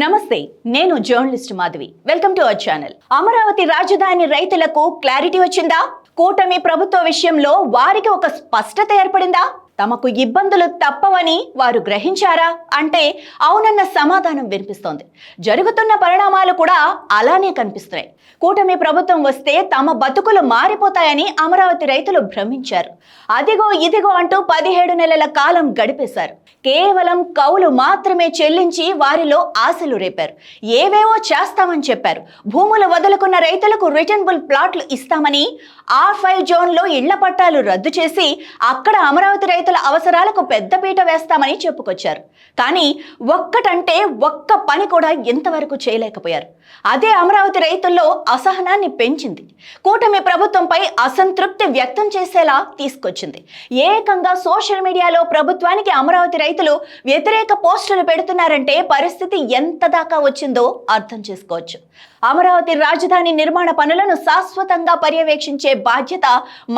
నమస్తే నేను journalist Madhavi. Welcome to our channel. Amaravati రాజధాని రైతులకు క్లారిటీ వచ్చిందా? కూటమి ప్రభుత్వ విషయంలో వారికి ఒక స్పష్టత ఏర్పడిందా? తమకు ఇబ్బందులు తప్పవని వారు గ్రహించారా? అంటే అవునన్న సమాధానం వినిపిస్తోంది. జరుగుతున్న పరిణామాలు కూడా అలానే కనిపిస్తున్నాయి. కూటమి ప్రభుత్వం వస్తే తమ బతుకులు మారిపోతాయని అమరావతి రైతులు భ్రమించారు. అదిగో ఇదిగో అంటూ పదిహేడు నెలల కాలం గడిపేశారు. కేవలం కౌలు మాత్రమే చెల్లించి వారిలో ఆశలు రేపారు. ఏవేవో చేస్తామని చెప్పారు. భూములు వదులుకున్న రైతులకు రిటర్నబుల్ ప్లాట్లు ఇస్తామని ఆర్ ఫైవ్ జోన్లో ఇళ్ళ పట్టాలు రద్దు చేసి అక్కడ అమరావతి రైతు రైతుల అవసరాలకు పెద్దపీట వేస్తామని చెప్పుకొచ్చారు. కానీ ఒక్కటంటే ఒక్క పని కూడా ఇంతవరకు చేయలేకపోయారు. అదే అమరావతి రైతుల్లో అసహనాన్ని పెంచింది. కూటమి ప్రభుత్వంపై అసంతృప్తి వ్యక్తం చేసేలా తీసుకొచ్చింది. ఏకంగా సోషల్ మీడియాలో ప్రభుత్వానికి అమరావతి రైతులు వ్యతిరేక పోస్టులు పెడుతున్నారంటే పరిస్థితి ఎంత దాకా వచ్చిందో అర్థం చేసుకోవచ్చు. అమరావతి రాజధాని నిర్మాణ పనులను శాశ్వతంగా పర్యవేక్షించే బాధ్యత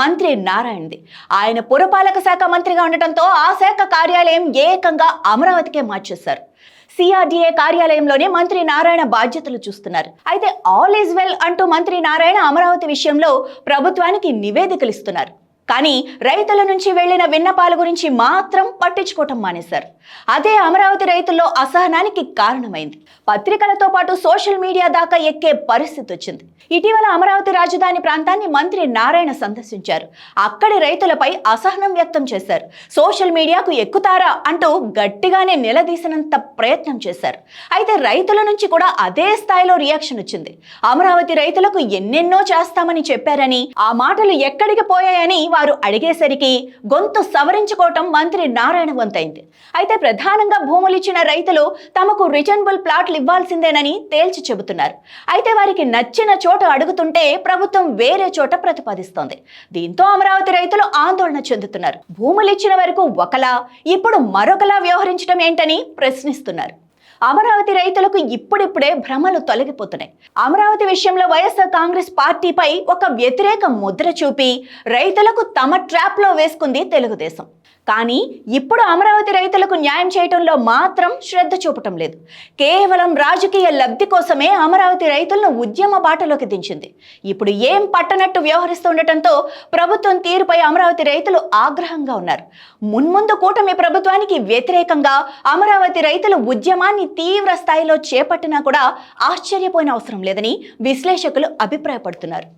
మంత్రి నారాయణది. ఆయన పురపాలక శాఖ మంత్రిగా ఉండటంతో ఆ శాఖ కార్యాలయం ఏకంగా అమరావతికే మార్చేశారు. సిఆర్డీఏ కార్యాలయంలోనే మంత్రి నారాయణ బాధ్యతలు చూస్తున్నారు. అయితే ఆల్ ఈజ్ వెల్ అంటూ మంత్రి నారాయణ అమరావతి విషయంలో ప్రభుత్వానికి నివేదికలు ఇస్తున్నారు. కానీ రైతుల నుంచి వెళ్ళిన విన్నపాల గురించి మాత్రం పట్టించుకోవటం మానేశారు. అదే అమరావతి రైతుల్లో అసహనానికి కారణమైంది. పత్రికలతో పాటు సోషల్ మీడియా దాకా ఎక్కే పరిస్థితి వచ్చింది. ఇటీవల అమరావతి రాజధాని ప్రాంతాన్ని మంత్రి నారాయణ సందర్శించారు. అక్కడి రైతులపై అసహనం వ్యక్తం చేశారు. సోషల్ మీడియాకు ఎక్కుతారా అంటూ గట్టిగానే నిలదీసినంత ప్రయత్నం చేశారు. అయితే రైతుల నుంచి కూడా అదే స్థాయిలో రియాక్షన్ వచ్చింది. అమరావతి రైతులకు ఎన్నెన్నో చేస్తామని చెప్పారని ఆ మాటలు ఎక్కడికి పోయాయని వారు అడిగేసరికి గొంతు సవరించుకోవటం మంత్రి నారాయణ వంతైంది. అయితే ప్రధానంగా భూములు ఇచ్చిన రైతులు తమకు రిజనబుల్ ప్లాట్లు ఇవ్వాల్సిందేనని తేల్చి చెబుతున్నారు. అయితే వారికి నచ్చిన చోట అడుగుతుంటే ప్రభుత్వం వేరే చోట ప్రతిపాదిస్తోంది. దీంతో అమరావతి రైతులు ఆందోళన చెందుతున్నారు. భూములు ఇచ్చిన వరకు ఒకలా ఇప్పుడు మరొకలా వ్యవహరించడం ఏంటని ప్రశ్నిస్తున్నారు. అమరావతి రైతులకు ఇప్పుడిప్పుడే భ్రమలు తొలగిపోతున్నాయి. అమరావతి విషయంలో వైఎస్ఆర్ కాంగ్రెస్ పార్టీపై ఒక వ్యతిరేక ముద్ర చూపి రైతులకు తమ ట్రాప్లో వేసుకుంది తెలుగుదేశం. కానీ ఇప్పుడు అమరావతి రైతులకు న్యాయం చేయటంలో మాత్రం శ్రద్ధ చూపటం లేదు. కేవలం రాజకీయ లబ్ధి కోసమే అమరావతి రైతులను ఉద్యమ బాటలోకి దించింది. ఇప్పుడు ఏం పట్టనట్టు వ్యవహరిస్తుండటంతో ప్రభుత్వం తీరుపై అమరావతి రైతులు ఆగ్రహంగా ఉన్నారు. మున్ముందు కూటమి ప్రభుత్వానికి వ్యతిరేకంగా అమరావతి రైతుల ఉద్యమాన్ని తీవ్ర స్థాయిలో చేపట్టినా కూడా ఆశ్చర్యపోయిన అవసరం లేదని విశ్లేషకులు అభిప్రాయపడుతున్నారు.